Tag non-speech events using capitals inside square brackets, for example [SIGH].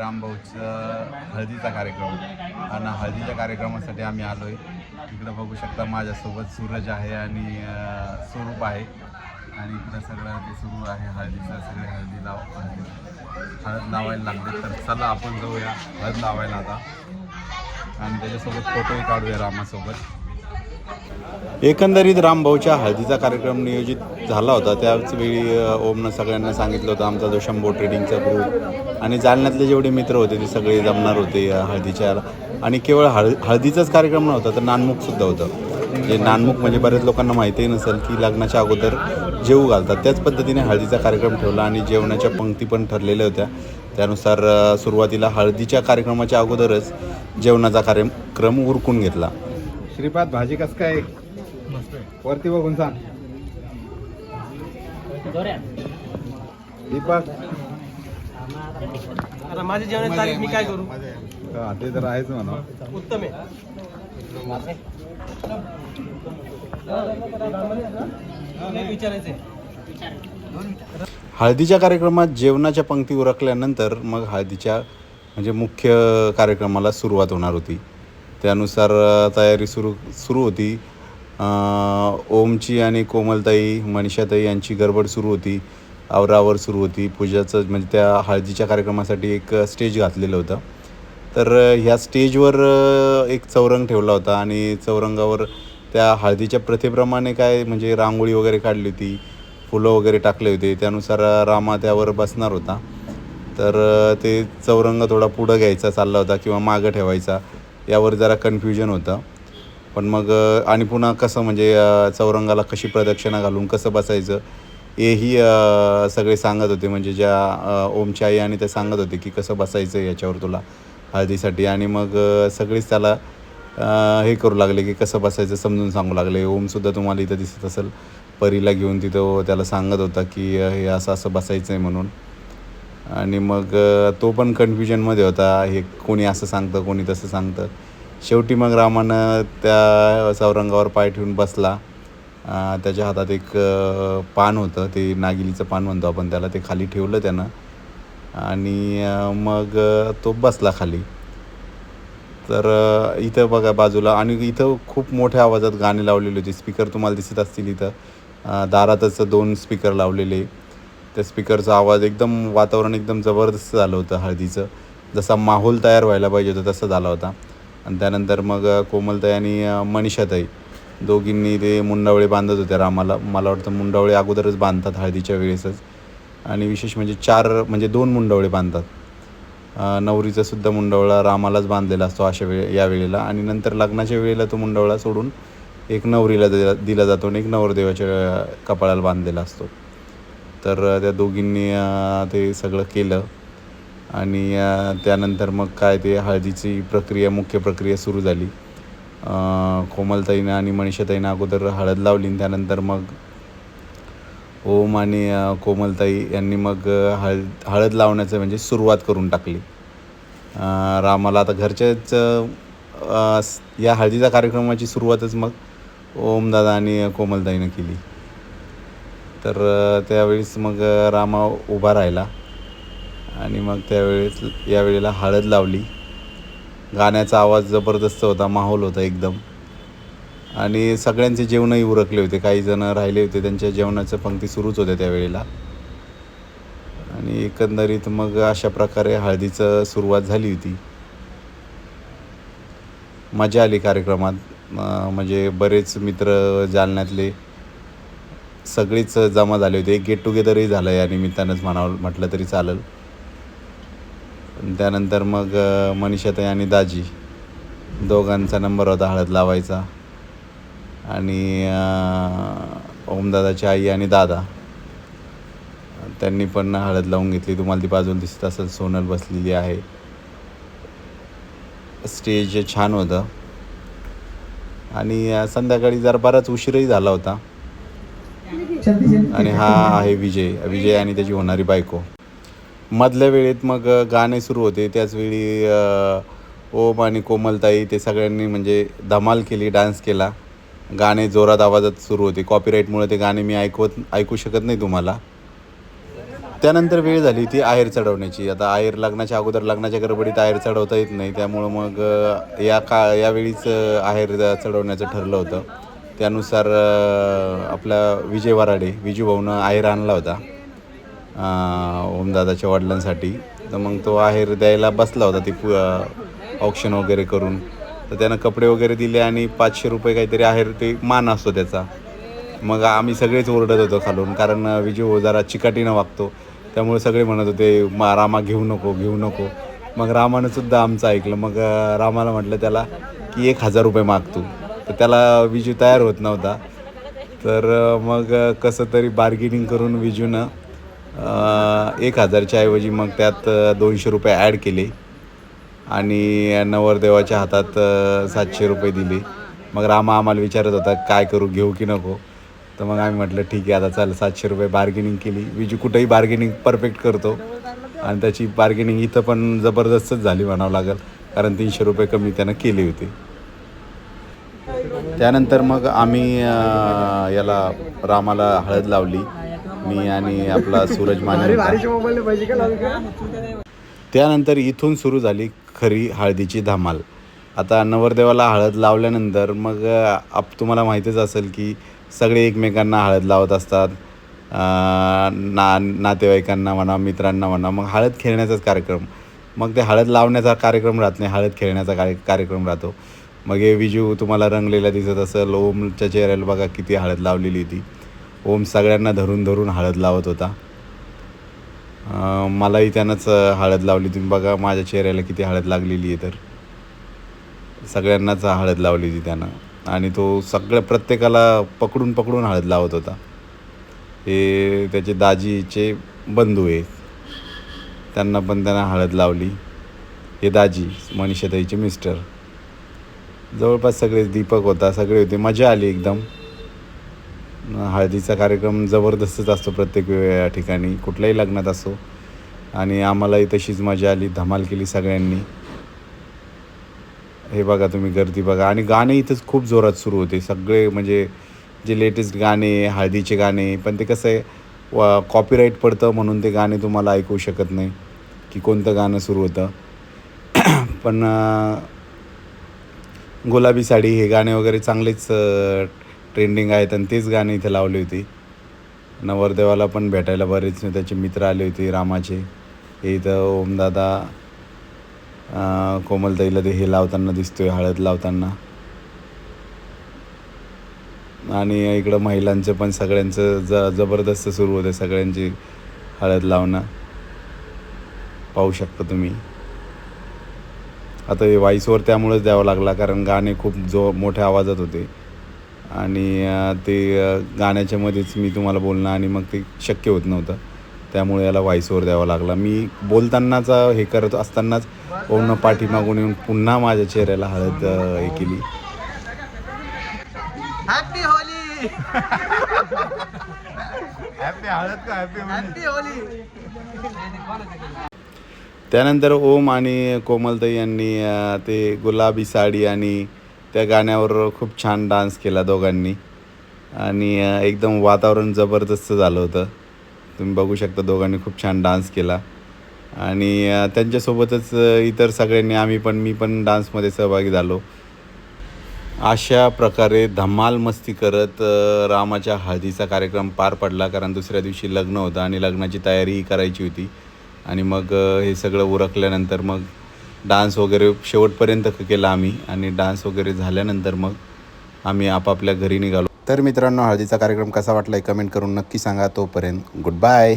रामभाऊचं हळदीचा कार्यक्रम. आणि हळदीच्या कार्यक्रमासाठी आम्ही आलो आहे इकडं बघू शकता माझ्यासोबत सूरज आहे आणि स्वरूप आहे. आणि इकडं सगळं ते सुरू आहे. हळदीचं सगळे हळदी लाव हळदी हळद लावायला लागले तर चला आपण जाऊया. हळद लावायला आता. आणि त्याच्यासोबत फोटोही काढूया रामासोबत. एकंदरीत रामभाऊच्या हळदीचा कार्यक्रम नियोजित झाला होता. त्याच वेळी ओमनं सगळ्यांना सांगितलं होतं आमचा जो शंभो ट्रेडिंगचा ग्रुप आणि जालन्यातले जेवढे मित्र होते ते सगळे जमणार होते हळदीच्या. आणि केवळ हळ हळदीचाच कार्यक्रम नव्हता तर नानमुखसुद्धा होतं. जे नानमुख म्हणजे बऱ्याच लोकांना माहितीही नसेल की लग्नाच्या अगोदर जेवू घालतात. त्याच पद्धतीने हळदीचा कार्यक्रम ठेवला आणि जेवणाच्या पंक्ती पण ठरलेल्या होत्या. त्यानुसार सुरुवातीला हळदीच्या कार्यक्रमाच्या अगोदरच जेवणाचा कार्यक्रम उरकून घेतला. श्रीपाद भाजी कसं काय? वरती बघून सांग. दीपक. आता माझ्या जेवणाची तारीख मी काय करू? हा ते तर आहेच म्हणा. उत्तम आहे. हळदीच्या कार्यक्रमात जेवणाच्या पंक्ती उरकल्यानंतर मग हळदीच्या म्हणजे मुख्य कार्यक्रमाला सुरुवात होणार होती. त्यानुसार तयारी सुरू सुरू होती. ओमची आणि कोमलताई मनीषाताई यांची गडबड सुरू होती. आवरावर सुरू होती. पूजाचं म्हणजे त्या हळदीच्या कार्यक्रमासाठी एक स्टेज घातलेलं होतं. तर ह्या स्टेजवर एक चौरंग ठेवला होता आणि चौरंगावर त्या हळदीच्या प्रथेप्रमाणे काय म्हणजे रांगोळी वगैरे काढली होती फुलं वगैरे टाकले होते. त्यानुसार रामा त्यावर बसणार होता. तर ते चौरंग थोडा पुढं घ्यायचा चालला होता किंवा मागं ठेवायचा. यावर जरा कन्फ्युजन होतं. पण मग आणि पुन्हा कसं म्हणजे चौरंगाला कशी प्रदक्षिणा घालून कसं बसायचं हेही सगळे सांगत होते. म्हणजे ज्या ओमच्या आई आणि ते सांगत होते की कसं बसायचं याच्यावर तुला हळदीसाठी. आणि मग सगळीच त्याला हे करू लागले की कसं बसायचं समजून सांगू लागले. ओमसुद्धा तुम्हाला इथं दिसत असेल. परीला घेऊन तिथं त्याला सांगत होता की हे असं असं बसायचं आहे म्हणून. आणि मग तो पण कन्फ्युजनमध्ये होता. हे कोणी असं सांगतं कोणी तसं सांगतं. शेवटी मग रामानं त्या चौरंगावर पाय ठेवून बसला. त्याच्या हातात एक पान होतं. ते नागिलीचं पान म्हणतो आपण त्याला. ते खाली ठेवलं त्यानं. आणि मग तो बसला खाली. तर इथं बघा बाजूला. आणि इथं खूप मोठ्या आवाजात गाणे लावलेले होते. स्पीकर तुम्हाला दिसत असतील इथं. दारातच दोन स्पीकर लावलेले. त्या स्पीकरचा आवाज एकदम वातावरण एकदम जबरदस्त झालं होतं हळदीचं. जसा माहोल तयार व्हायला पाहिजे होता तसा झाला होता. आणि त्यानंतर मग कोमलताई आणि मनीषाताई दोघींनी ते मुंडावळे बांधत होत्या रामाला. मला वाटतं मुंडावळे अगोदरच बांधतात हळदीच्या वेळेसच. आणि विशेष म्हणजे चार म्हणजे दोन मुंडावळे बांधतात. नवरीचा सुद्धा मुंडावळा रामालाच बांधलेला असतो अशा वेळे या वेळेला. आणि नंतर लग्नाच्या वेळेला तो मुंडवळा सोडून एक नवरीला दिला दिला जातो आणि एक नवरदेवाच्या कपाळाला बांधलेला असतो. तर त्या दोघींनी ते सगळं केलं. आणि त्यानंतर मग काय ते हळदीची प्रक्रिया मुख्य प्रक्रिया सुरू झाली. कोमलताईनं आणि मनीषाताईनं अगोदर हळद लावली आणि त्यानंतर मग ओम आणि कोमलताई यांनी मग हळद हळद लावण्याचं म्हणजे सुरुवात करून टाकली. रामाला आता घरच्याच या हळदीच्या कार्यक्रमाची सुरुवातच मग ओमदादा आणि कोमलताईनं केली. तर त्यावेळेस मग रामा उभा राहिला. आणि मग त्यावेळेस यावेळेला हळद लावली. गाण्याचा आवाज जबरदस्त होता माहोल होता एकदम. आणि सगळ्यांचे जेवणही उरकले होते. काही जणं राहिले होते त्यांच्या जेवणाच्या पंक्ती सुरूच होत्या त्यावेळेला. आणि एकंदरीत मग अशा प्रकारे हळदीचं सुरुवात झाली होती. मजा आली कार्यक्रमात. म्हणजे बरेच मित्र जालन्यातले सगळीच जमा झाले होते. एक गेट टुगेदरही झालं या निमित्तानंच म्हणावं म्हटलं तरी चालेल. त्यानंतर मग मनीषाताई आणि दाजी दोघांचा नंबर होता हळद लावायचा. आणि ओमदादाची आई आणि दादा त्यांनी पण हळद लावून घेतली. तुम्हाला ती बाजूला दिसत असेल सोनल बसलेली आहे. स्टेज छान होतं. आणि संध्याकाळी जर बराच उशीरही झाला होता. आणि हा आहे विजय. विजय आणि त्याची होणारी बायको. मधल्या वेळेत मग गाणे सुरू होते. त्याचवेळी ओम आणि कोमलताई ते सगळ्यांनी म्हणजे धमाल केली डान्स केला. गाणे जोरात आवाजात सुरू होते. कॉपीराईटमुळे ते गाणे मी ऐकवत ऐकू शकत नाही तुम्हाला. त्यानंतर वेळ झाली ती आहेर चढवण्याची. आता आहेर लग्नाच्या अगोदर लग्नाच्या गडबडीत आहेर चढवता येत नाही. त्यामुळं मग या का यावेळीच आहेर चढवण्याचं ठरलं होतं. त्यानुसार आपला विजय वराडे विजू भाऊनं आहेर आणला होता ओमदादाच्या वडिलांसाठी. तर मग तो आहेर द्यायला बसला होता ती पु ऑप्शन वगैरे करून. तर त्यानं कपडे वगैरे दिले आणि पाचशे रुपये काहीतरी आहेर ते मान असतो त्याचा. मग आम्ही सगळेच ओरडत होतो खालून कारण विजू भाऊ जरा चिकाटीनं वागतो. त्यामुळे सगळे म्हणत होते मा रामा घेऊ नको घेऊ नको. मग रामानं सुद्धा आमचं ऐकलं. मग रामाला म्हटलं त्याला की एक हजार रुपये मागतो तर त्याला विजू तयार होत नव्हता. तर मग कसं तरी बार्गेनिंग करून विजूनं एक हजारच्या ऐवजी मग त्यात दोनशे रुपये ॲड केले. आणि नवरदेवाच्या हातात सातशे रुपये दिले. मग रामा आम्हाला विचारत होता काय करू घेऊ की नको? तर मग आम्ही म्हटलं ठीक आहे आता चाल सातशे रुपये बार्गेनिंग केली. विजू कुठेही बार्गेनिंग परफेक्ट करतो. आणि त्याची बार्गेनिंग इथं पण जबरदस्तच झाली म्हणावं लागेल. कारण तीनशे रुपये कमी त्यानं केले होते. त्यानंतर मग आम्ही याला रामाला हळद लावली. मी आणि आपला सूरज माने. त्यानंतर इथून सुरू झाली खरी हळदीची धमाल. आता नवरदेवाला हळद लावल्यानंतर मग आप तुम्हाला माहीतच असेल की सगळे एकमेकांना हळद लावत असतात. ना नातेवाईकांना म्हणा मित्रांना म्हणा मग हळद खेळण्याचाच कार्यक्रम. मग ते हळद लावण्याचा कार्यक्रम राहत नाही हळद खेळण्याचा कार्य कार्यक्रम राहतो. मग हे विजू तुम्हाला रंगलेला दिसत असेल ओमच्या चेहऱ्याला बघा किती हळद लावलेली होती ओम सगळ्यांना धरून धरून हळद लावत होता. मलाही त्यानंच हळद लावली तुम्ही बघा माझ्या चेहऱ्याला किती हळद लागलेली आहे तर. सगळ्यांनाच हळद लावली होती त्यानं. आणि तो सगळ्या प्रत्येकाला पकडून पकडून हळद लावत होता. हे त्याचे दाजीचे बंधू आहेत. त्यांना पण त्यांना हळद लावली. हे दाजी मनीषाताईचे मिस्टर. जवळपास सगळे दीपक होता सगळे होते. मजा आली एकदम. हळदीचा कार्यक्रम जबरदस्तच असतो प्रत्येक वेळ ठिकाणी. कुठल्याही लग्नात असो. आणि आम्हालाही तशीच मजा आली धमाल केली सगळ्यांनी. हे बघा तुम्ही गर्दी बघा. आणि गाणे इथंच खूप जोरात सुरू होते. सगळे म्हणजे जे लेटेस्ट गाणे हळदीचे गाणे पण ते कसं आहे व कॉपीराईट पडतं म्हणून ते गाणे तुम्हाला ऐकू शकत नाही की कोणतं गाणं सुरू होतं. [CLEARS THROAT] पण गुलाबी साडी हे गाणे वगैरे चांगलेच ट्रेंडिंग आहेत आणि तेच गाणे इथे लावली होती. नवरदेवाला पण भेटायला बरेच त्याचे मित्र आले होते रामाचे. हे इथं ओमदादा कोमलताईला ते हे लावताना दिसतोय हळद लावताना. आणि इकडं महिलांचं पण सगळ्यांचं ज जबरदस्त सुरू होतं सगळ्यांची हळद लावणं. पाहू शकता तुम्ही. आता हे व्हॉईसवर त्यामुळेच द्यावं लागला कारण गाणे खूप जो मोठ्या आवाजात होते. आणि ते अं, गाण्याच्या मध्येच मी तुम्हाला बोलणं आणि मग ते शक्य होत नव्हतं. त्यामुळे याला व्हॉईसवर द्यावा लागला. मी बोलतानाचा हे करत असतानाच ओमनं पाठीमागून येऊन पुन्हा माझ्या चेहऱ्याला हळद हे केली. Happy Holi happy happy Holi त्यानंतर ओम आणि कोमलताई यांनी ते गुलाबी साडी आणि त्या गाण्यावर खूप छान डान्स केला दोघांनी. आणि एकदम वातावरण जबरदस्त झालं होतं. तुम्ही बघू शकता दोघांनी खूप छान डान्स केला. आणि त्यांच्यासोबतच इतर सगळ्यांनी आम्ही पण मी पण डान्समध्ये सहभागी झालो. अशा प्रकारे धमाल मस्ती करत रामाच्या हळदीचा कार्यक्रम पार पडला कारण दुसऱ्या दिवशी लग्न होतं आणि लग्नाची तयारीही करायची होती. आणि मग हे सगळं उरकल्यानंतर मग डान्स वगैरे शेवटपर्यंत क- केला आम्ही आणि डान्स वगैरे झाल्यानंतर मग आम्ही आपापल्या घरी निघालो. तर मित्रांनो हळदीचा कार्यक्रम कसा वाटला आहे कमेंट करून नक्की सांगा. तोपर्यंत गुड बाय